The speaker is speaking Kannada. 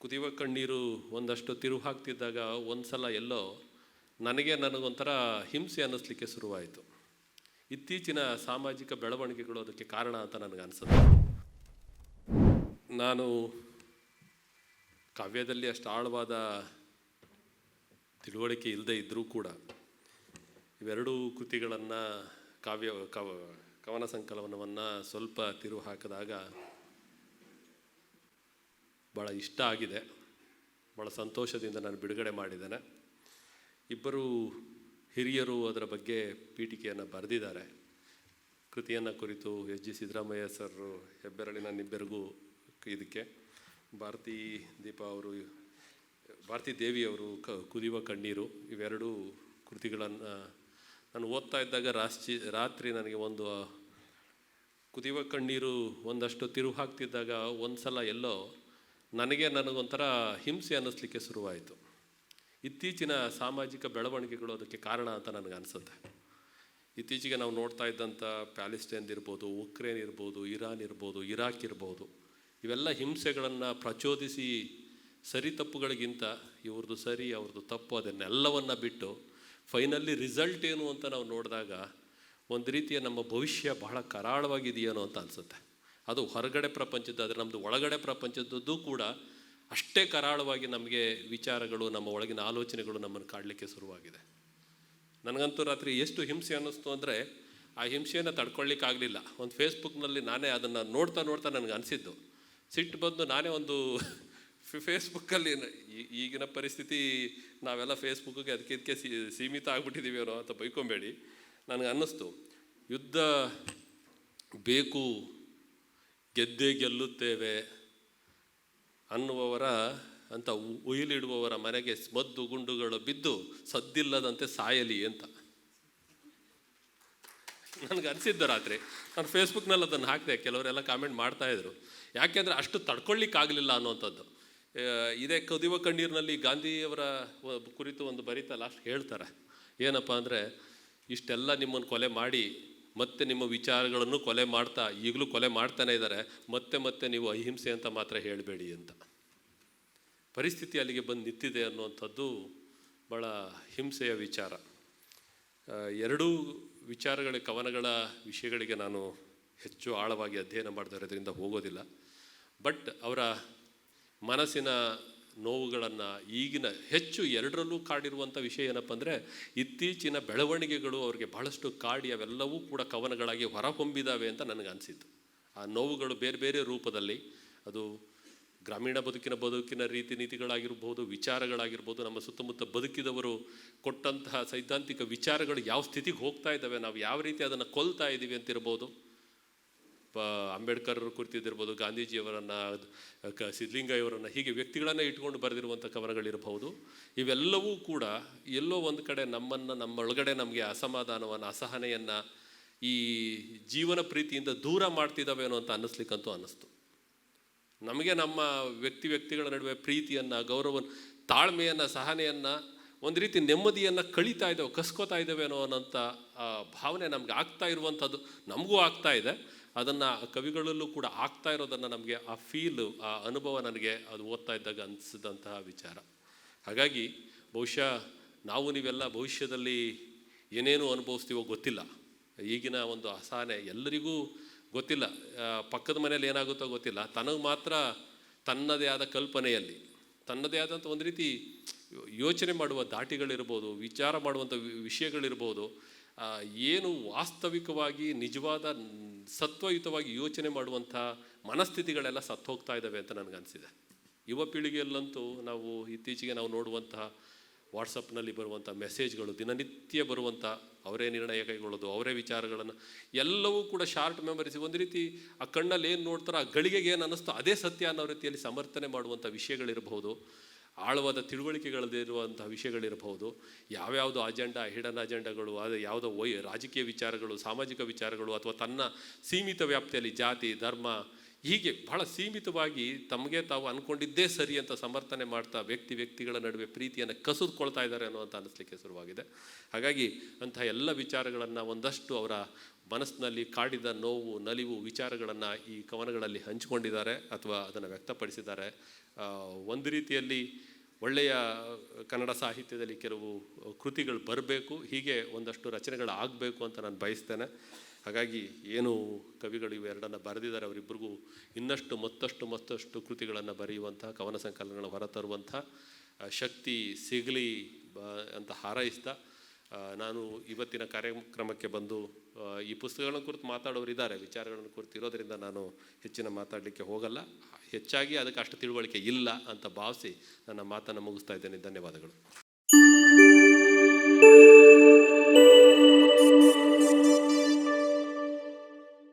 ಕುದಿಯುವ ಕಣ್ಣೀರು ಒಂದಷ್ಟು ತಿರುವು ಹಾಕ್ತಿದ್ದಾಗ ಒಂದು ಸಲ ಎಲ್ಲೋ ನನಗೆ ನನಗೊಂಥರ ಹಿಂಸೆ ಅನ್ನಿಸ್ಲಿಕ್ಕೆ ಶುರುವಾಯಿತು. ಇತ್ತೀಚಿನ ಸಾಮಾಜಿಕ ಬೆಳವಣಿಗೆಗಳು ಅದಕ್ಕೆ ಕಾರಣ ಅಂತ ನನಗೆ ಅನಿಸುತ್ತೆ. ನಾನು ಕಾವ್ಯದಲ್ಲಿ ಅಷ್ಟು ಆಳವಾದ ತಿಳುವಳಿಕೆ ಇಲ್ಲದೆ ಇದ್ದರೂ ಕೂಡ ಇವೆರಡೂ ಕೃತಿಗಳನ್ನು ಕಾವ್ಯ ಕವ, ಕವನ ಸಂಕಲನವನ್ನು ಸ್ವಲ್ಪ ತಿರುವು ಹಾಕಿದಾಗ ಭಾಳ ಇಷ್ಟ ಆಗಿದೆ. ಭಾಳ ಸಂತೋಷದಿಂದ ನಾನು ಬಿಡುಗಡೆ ಮಾಡಿದ್ದೇನೆ. ಇಬ್ಬರು ಹಿರಿಯರು ಅದರ ಬಗ್ಗೆ ಪೀಠಿಕೆಯನ್ನು ಬರೆದಿದ್ದಾರೆ. ಕೃತಿಯನ್ನು ಕುರಿತು ಎಸ್ ಜಿ. ಸಿದ್ದರಾಮಯ್ಯ ಸರ್ ಹೆಬ್ಬೆರಳಿನ ನಿಬ್ಬೆರಗೂ ಇದಕ್ಕೆ. ಭಾರತಿ ದೀಪ ಅವರು, ಭಾರತಿ ದೇವಿ ಅವರು ಕ, ಕುದಿಯುವ ಕಣ್ಣೀರು ಇವೆರಡೂ ಕೃತಿಗಳನ್ನು ನಾನು ಓದ್ತಾ ಇದ್ದಾಗ ರಾಶಿ ರಾತ್ರಿ ನನಗೆ ಒಂದು, ಕುದಿಯುವ ಕಣ್ಣೀರು ಒಂದಷ್ಟು ತಿರುವು ಹಾಕ್ತಿದ್ದಾಗ ಒಂದು ಸಲ ಎಲ್ಲೋ ನನಗೆ ನನಗೊಂಥರ ಹಿಂಸೆ ಅನ್ನಿಸ್ಲಿಕ್ಕೆ ಶುರುವಾಯಿತು. ಇತ್ತೀಚಿನ ಸಾಮಾಜಿಕ ಬೆಳವಣಿಗೆಗಳು ಅದಕ್ಕೆ ಕಾರಣ ಅಂತ ನನಗೆ ಅನಿಸುತ್ತೆ. ಇತ್ತೀಚೆಗೆ ನಾವು ನೋಡ್ತಾ ಇದ್ದಂಥ ಪ್ಯಾಲೆಸ್ಟೈನ್ ಇರ್ಬೋದು, ಉಕ್ರೇನ್ ಇರ್ಬೋದು, ಇರಾನ್ ಇರ್ಬೋದು, ಇರಾಕ್ ಇರ್ಬೋದು, ಇವೆಲ್ಲ ಹಿಂಸೆಗಳನ್ನು ಪ್ರಚೋದಿಸಿ ಸರಿ ತಪ್ಪುಗಳಿಗಿಂತ ಇವ್ರದ್ದು ಸರಿ ಅವ್ರದ್ದು ತಪ್ಪು ಅದನ್ನೆಲ್ಲವನ್ನು ಬಿಟ್ಟು ಫೈನಲಿ ರಿಸಲ್ಟ್ ಏನು ಅಂತ ನಾವು ನೋಡಿದಾಗ ಒಂದು ರೀತಿಯ ನಮ್ಮ ಭವಿಷ್ಯ ಬಹಳ ಕರಾಳವಾಗಿದೆಯೇನೋ ಅಂತ ಅನಿಸುತ್ತೆ. ಅದು ಹೊರಗಡೆ ಪ್ರಪಂಚದ ಆದರೆ ನಮ್ಮದು ಒಳಗಡೆ ಪ್ರಪಂಚದದ್ದು ಕೂಡ ಅಷ್ಟೇ ಕರಾಳವಾಗಿ ನಮಗೆ ವಿಚಾರಗಳು, ನಮ್ಮ ಒಳಗಿನ ಆಲೋಚನೆಗಳು ನಮ್ಮನ್ನು ಕಾಡಲಿಕ್ಕೆ ಶುರುವಾಗಿದೆ. ನನಗಂತೂ ರಾತ್ರಿ ಎಷ್ಟು ಹಿಂಸೆ ಅನ್ನಿಸ್ತು ಅಂದರೆ, ಆ ಹಿಂಸೆಯನ್ನು ತಡ್ಕೊಳ್ಳಿಕ್ಕಾಗಲಿಲ್ಲ ಒಂದು ಫೇಸ್ಬುಕ್ನಲ್ಲಿ ನಾನೇ ಅದನ್ನು ನೋಡ್ತಾ ನೋಡ್ತಾ ನನಗೆ ಅನಿಸಿದ್ದು. ಸಿಟ್ಟು ಬಂದು ನಾನೇ ಒಂದು ಫೇಸ್ಬುಕ್ಕಲ್ಲಿ ಈಗಿನ ಪರಿಸ್ಥಿತಿ, ನಾವೆಲ್ಲ ಫೇಸ್ಬುಕ್ಗೆ ಅದಕ್ಕೆ ಇದಕ್ಕೆ ಸೀಮಿತ ಆಗ್ಬಿಟ್ಟಿದ್ದೀವಿ ಅನ್ನೋ ಅಂತ ಬೈಕೊಂಬೇಡಿ. ನನಗೆ ಅನ್ನಿಸ್ತು. ಯುದ್ಧ ಬೇಕು ಗೆದ್ದೇ ಗೆಲ್ಲುತ್ತೇವೆ ಅನ್ನುವವರ ಅಂತ ಉಯಿಲಿಡುವವರ ಮನೆಗೆ ಮದ್ದು ಗುಂಡುಗಳು ಬಿದ್ದು ಸದ್ದಿಲ್ಲದಂತೆ ಸಾಯಲಿ ಅಂತ. ನನಗೆ ಅನಿಸಿದ್ದು ರಾತ್ರಿ. ನಾನು ಫೇಸ್ಬುಕ್ನಲ್ಲಿ ಅದನ್ನು ಹಾಕಿದೆ, ಕೆಲವರೆಲ್ಲ ಕಾಮೆಂಟ್ ಮಾಡ್ತಾಯಿದ್ರು ಯಾಕೆಂದರೆ ಅಷ್ಟು ತಡ್ಕೊಳ್ಳಿಕ್ಕಾಗಲಿಲ್ಲ ಅನ್ನುವಂಥದ್ದು. ಇದೇ ಕದಿವ ಕಣ್ಣೀರಿನಲ್ಲಿ ಗಾಂಧಿಯವರ ಕುರಿತು ಒಂದು ಬರೀತಾ ಲಾಸ್ಟ್ ಹೇಳ್ತಾರೆ. ಏನಪ್ಪ ಅಂದರೆ, ಇಷ್ಟೆಲ್ಲ ನಿಮ್ಮನ್ನು ಕೊಲೆ ಮಾಡಿ ಮತ್ತೆ ನಿಮ್ಮ ವಿಚಾರಗಳನ್ನು ಕೊಲೆ ಮಾಡ್ತಾ, ಈಗಲೂ ಕೊಲೆ ಮಾಡ್ತಾನೆ ಇದ್ದಾರೆ. ಮತ್ತೆ ಮತ್ತೆ ನೀವು ಅಹಿಂಸೆ ಅಂತ ಮಾತ್ರ ಹೇಳಬೇಡಿ ಅಂತ. ಪರಿಸ್ಥಿತಿ ಅಲ್ಲಿಗೆ ಬಂದು ನಿಂತಿದೆ ಅನ್ನುವಂಥದ್ದು ಭಾಳ ಹಿಂಸೆಯ ವಿಚಾರ. ಎರಡೂ ವಿಚಾರಗಳ ಕವನಗಳ ವಿಷಯಗಳಿಗೆ ನಾನು ಹೆಚ್ಚು ಆಳವಾಗಿ ಅಧ್ಯಯನ ಮಾಡ್ತಾ ಅದರಿಂದ ಹೋಗೋದಿಲ್ಲ. ಬಟ್ ಅವರ ಮನಸ್ಸಿನ ನೋವುಗಳನ್ನು ಈಗಿನ ಹೆಚ್ಚು ಎರಡರಲ್ಲೂ ಕಾಡಿರುವಂಥ ವಿಷಯ ಏನಪ್ಪ ಅಂದರೆ ಇತ್ತೀಚಿನ ಬೆಳವಣಿಗೆಗಳು ಅವರಿಗೆ ಬಹಳಷ್ಟು ಕಾಡಿ ಅವೆಲ್ಲವೂ ಕೂಡ ಕವನಗಳಾಗಿ ಹೊರಹೊಮ್ಮಿದಾವೆ ಅಂತ ನನಗೆ ಅನಿಸಿತು ಆ ನೋವುಗಳು ಬೇರೆ ಬೇರೆ ರೂಪದಲ್ಲಿ ಅದು ಗ್ರಾಮೀಣ ಬದುಕಿನ ಬದುಕಿನ ರೀತಿ ನೀತಿಗಳಾಗಿರ್ಬೋದು, ವಿಚಾರಗಳಾಗಿರ್ಬೋದು, ನಮ್ಮ ಸುತ್ತಮುತ್ತ ಬದುಕಿದವರು ಕೊಟ್ಟಂತಹ ಸೈದ್ಧಾಂತಿಕ ವಿಚಾರಗಳು ಯಾವ ಸ್ಥಿತಿಗೆ ಹೋಗ್ತಾ ಇದ್ದಾವೆ, ನಾವು ಯಾವ ರೀತಿ ಅದನ್ನು ಕೊಲ್ತಾ ಇದ್ದೀವಿ ಅಂತಿರ್ಬೋದು. ಪ, ಅಂಬೇಡ್ಕರ್ ಕುರಿತಿದ್ದಿರ್ಬೋದು, ಗಾಂಧೀಜಿಯವರನ್ನು, ಕ, ಸಿದ್ಧಲಿಂಗಯ್ಯವರನ್ನು, ಹೀಗೆ ವ್ಯಕ್ತಿಗಳನ್ನು ಇಟ್ಕೊಂಡು ಬರೆದಿರುವಂಥ ಕವನಗಳಿರಬಹುದು ಇವೆಲ್ಲವೂ ಕೂಡ ಎಲ್ಲೋ ಒಂದು ಕಡೆ ನಮ್ಮನ್ನು, ನಮ್ಮೊಳಗಡೆ ನಮಗೆ ಅಸಮಾಧಾನವನ್ನು, ಅಸಹನೆಯನ್ನು ಈ ಜೀವನ ಪ್ರೀತಿಯಿಂದ ದೂರ ಮಾಡ್ತಿದ್ದಾವೇನೋ ಅಂತ ಅನ್ನಿಸ್ಲಿಕ್ಕಂತೂ ಅನ್ನಿಸ್ತು. ನಮಗೆ ನಮ್ಮ ವ್ಯಕ್ತಿ ವ್ಯಕ್ತಿಗಳ ನಡುವೆ ಪ್ರೀತಿಯನ್ನು ಗೌರವ ತಾಳ್ಮೆಯನ್ನು, ಸಹನೆಯನ್ನು, ಒಂದು ರೀತಿ ನೆಮ್ಮದಿಯನ್ನು ಕಳೀತಾ ಇದ್ದೇವೆ, ಕಸ್ಕೋತಾ ಇದ್ದೇವೆ ಅನ್ನೋ ಅನ್ನೋಂಥ ಭಾವನೆ ನಮ್ಗೆ ಆಗ್ತಾ ಇರುವಂಥದ್ದು, ನಮಗೂ ಆಗ್ತಾ ಇದೆ. ಅದನ್ನು ಕವಿಗಳಲ್ಲೂ ಕೂಡ ಆಗ್ತಾ ಇರೋದನ್ನು ನಮಗೆ ಆ ಫೀಲು ಆ ಅನುಭವ ನನಗೆ ಅದು ಓದ್ತಾ ಇದ್ದಾಗ ಅನಿಸಿದಂತಹ ವಿಚಾರ. ಹಾಗಾಗಿ ಬಹುಶಃ ನಾವು ನೀವೆಲ್ಲ ಭವಿಷ್ಯದಲ್ಲಿ ಏನೇನು ಅನುಭವಿಸ್ತೀವೋ ಗೊತ್ತಿಲ್ಲ. ಈಗಿನ ಒಂದು ಅಸಹನೆ ಎಲ್ಲರಿಗೂ ಗೊತ್ತಿಲ್ಲ. ಪಕ್ಕದ ಮನೇಲಿ ಏನಾಗುತ್ತೋ ಗೊತ್ತಿಲ್ಲ. ತನಗೆ ಮಾತ್ರ ತನ್ನದೇ ಆದ ಕಲ್ಪನೆಯಲ್ಲಿ, ತನ್ನದೇ ಆದಂಥ ಒಂದು ರೀತಿ ಯೋಚನೆ ಮಾಡುವ ದಾಟಿಗಳಿರ್ಬೋದು, ವಿಚಾರ ಮಾಡುವಂಥ ವಿಷಯಗಳಿರ್ಬೋದು ಏನು ವಾಸ್ತವಿಕವಾಗಿ ನಿಜವಾದ ಸತ್ವಯುತವಾಗಿ ಯೋಚನೆ ಮಾಡುವಂಥ ಮನಸ್ಥಿತಿಗಳೆಲ್ಲ ಸತ್ತು ಹೋಗ್ತಾ ಇದ್ದಾವೆ ಅಂತ ನನಗನ್ಸಿದೆ. ಯುವ ಪೀಳಿಗೆಯಲ್ಲಂತೂ ನಾವು ಇತ್ತೀಚೆಗೆ ನಾವು ನೋಡುವಂಥ ವಾಟ್ಸಪ್ನಲ್ಲಿ ಬರುವಂಥ ಮೆಸೇಜ್ಗಳು, ದಿನನಿತ್ಯ ಬರುವಂಥ ಅವರೇ ನಿರ್ಣಯ ಕೈಗೊಳ್ಳೋದು, ಅವರೇ ವಿಚಾರಗಳನ್ನು ಎಲ್ಲವೂ ಕೂಡ ಶಾರ್ಟ್ ಮೆಮರೀಸ್, ಒಂದು ರೀತಿ ಆ ಕಣ್ಣಲ್ಲಿ ಏನು ನೋಡ್ತಾರೋ ಆ ಗಳಿಗೆಗೆ ಏನು ಅನ್ನಿಸ್ತೋ ಅದೇ ಸತ್ಯ ಅನ್ನೋ ರೀತಿಯಲ್ಲಿ ಸಮರ್ಥನೆ ಮಾಡುವಂಥ ವಿಷಯಗಳಿರಬಹುದು ಆಳವಾದ ತಿಳುವಳಿಕೆಗಳಲ್ಲಿರುವಂಥ ವಿಷಯಗಳಿರಬಹುದು. ಯಾವ್ಯಾವುದು ಅಜೆಂಡಾ ಹಿಡನ್ ಅಜೆಂಡಾಗಳು ಅದು ಯಾವುದೋ ವೈ ರಾಜಕೀಯ ವಿಚಾರಗಳು, ಸಾಮಾಜಿಕ ವಿಚಾರಗಳು ಅಥವಾ ತನ್ನ ಸೀಮಿತ ವ್ಯಾಪ್ತಿಯಲ್ಲಿ ಜಾತಿ, ಧರ್ಮ ಹೀಗೆ ಬಹಳ ಸೀಮಿತವಾಗಿ ತಮಗೆ ತಾವು ಅಂದ್ಕೊಂಡಿದ್ದೇ ಸರಿ ಅಂತ ಸಮರ್ಥನೆ ಮಾಡ್ತಾ ವ್ಯಕ್ತಿ ವ್ಯಕ್ತಿಗಳ ನಡುವೆ ಪ್ರೀತಿಯನ್ನು ಕಸಿದುಕೊಳ್ತಾ ಇದ್ದಾರೆ ಅನ್ನುವಂಥ ಅನಿಸ್ಲಿಕ್ಕೆ ಶುರುವಾಗಿದೆ. ಹಾಗಾಗಿ ಅಂತಹ ಎಲ್ಲ ವಿಚಾರಗಳನ್ನು ಒಂದಷ್ಟು ಅವರ ಮನಸ್ಸಿನಲ್ಲಿ ಕಾಡಿದ ನೋವು, ನಲಿವು ವಿಚಾರಗಳನ್ನು ಈ ಕವನಗಳಲ್ಲಿ ಹಂಚಿಕೊಂಡಿದ್ದಾರೆ ಅಥವಾ ಅದನ್ನು ವ್ಯಕ್ತಪಡಿಸಿದ್ದಾರೆ. ಒಂದು ರೀತಿಯಲ್ಲಿ ಒಳ್ಳೆಯ ಕನ್ನಡ ಸಾಹಿತ್ಯದಲ್ಲಿ ಕೆಲವು ಕೃತಿಗಳು ಬರಬೇಕು, ಹೀಗೆ ಒಂದಷ್ಟು ರಚನೆಗಳು ಆಗಬೇಕು ಅಂತ ನಾನು ಬಯಸ್ತೇನೆ. ಹಾಗಾಗಿ ಏನು ಕವಿಗಳು ಇವೆರಡನ್ನು ಬರೆದಿದ್ದಾರೆ ಅವರಿಬ್ಬರಿಗೂ ಇನ್ನಷ್ಟು ಮತ್ತಷ್ಟು ಮತ್ತಷ್ಟು ಕೃತಿಗಳನ್ನು ಬರೆಯುವಂಥ ಕವನ ಸಂಕಲನಗಳನ್ನು ಹೊರತರುವಂಥ ಶಕ್ತಿ ಸಿಗಲಿ ಬ ಅಂತ ಹಾರೈಸ್ತಾ ನಾನು ಇವತ್ತಿನ ಕಾರ್ಯಕ್ರಮಕ್ಕೆ ಬಂದು ಈ ಪುಸ್ತಕಗಳನ್ನು ಕುರಿತು ಮಾತಾಡೋರು ಇದ್ದಾರೆ, ವಿಚಾರಗಳನ್ನು ಕುರಿತು ಇರೋದರಿಂದ ನಾನು ಹೆಚ್ಚಿನ ಮಾತಾಡಲಿಕ್ಕೆ ಹೋಗಲ್ಲ. ಹೆಚ್ಚಾಗಿ ಅದಕ್ಕೆ ಅಷ್ಟು ತಿಳುವಳಿಕೆ ಇಲ್ಲ ಅಂತ ಭಾವಿಸಿ ನನ್ನ ಮಾತನ್ನು ಮುಗಿಸ್ತಾ ಇದ್ದೇನೆ. ಧನ್ಯವಾದಗಳು.